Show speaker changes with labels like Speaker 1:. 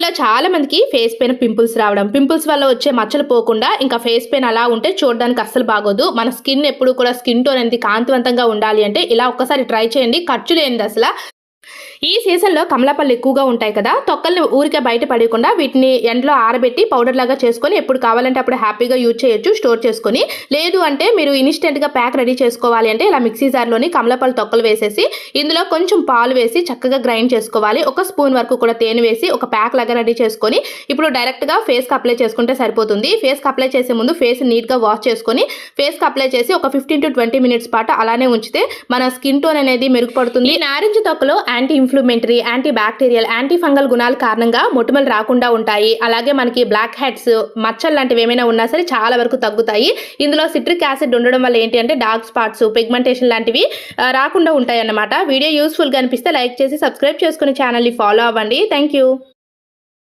Speaker 1: ఇలా చాలా మందికి ఫేస్ పైన పింపుల్స్ రావడం. పింపుల్స్ వల్ల వచ్చే మచ్చలు పోకుండా ఇంకా ఫేస్ పైన అలా ఉంటే చూడడానికి అస్సలు బాగోదు. మన స్కిన్ ఎప్పుడు కూడా స్కిన్ టోన్ అనేది కాంతివంతంగా ఉండాలి అంటే ఇలా ఒక్కసారి ట్రై చేయండి. ఖర్చు లేనిది అసలు. ఈ సీజన్లో కమలాపళ్ళు ఎక్కువగా ఉంటాయి కదా తొక్కల్ని ఊరికే బయట పడకుండా వీటిని ఎండలో ఆరబెట్టి పౌడర్ లాగా చేసుకొని ఎప్పుడు కావాలంటే అప్పుడు హ్యాపీగా యూజ్ చేయొచ్చు స్టోర్ చేసుకొని. లేదు అంటే మీరు ఇన్స్టెంట్గా ప్యాక్ రెడీ చేసుకోవాలి అంటే ఇలా మిక్సీ జార్లోని కమలాపళ్ళు తొక్కలు వేసేసి ఇందులో కొంచెం పాలు వేసి చక్కగా గ్రైండ్ చేసుకోవాలి. ఒక స్పూన్ వరకు కూడా తేనె వేసి ఒక ప్యాక్ లాగా రెడీ చేసుకొని ఇప్పుడు డైరెక్ట్గా ఫేస్కి అప్లై చేసుకుంటే సరిపోతుంది. ఫేస్కి అప్లై చేసే ముందు ఫేస్ నీట్గా వాష్ చేసుకొని ఫేస్కి అప్లై చేసి ఒక ఫిఫ్టీన్ టు ట్వంటీ మినిట్స్ పాటు అలానే ఉంచితే మన స్కిన్ టోన్ అనేది మెరుగుపడుతుంది. నారింజ తొక్కలో anti inflammatory anti bacterial anti fungal గుణాల కారణంగా మొటిమలు రాకుండా ఉంటాయి. అలాగే మనకి బ్లాక్ హెడ్స్ మచ్చలు లాంటివి ఏమైనా ఉన్నా సరే చాలా వరకు తగ్గుతాయి. ఇందులో సిట్రిక్ యాసిడ్ ఉండడం వల్ల ఏంటి అంటే డార్క్ స్పాట్స్ పిగ్మెంటేషన్ లాంటివి రాకుండా ఉంటాయి అన్నమాట వీడియో యూస్ఫుల్గా అనిపిస్తే లైక్ చేసి సబ్స్క్రైబ్ చేసుకుని ఛానల్ని ఫాలో అవ్వండి. Thank you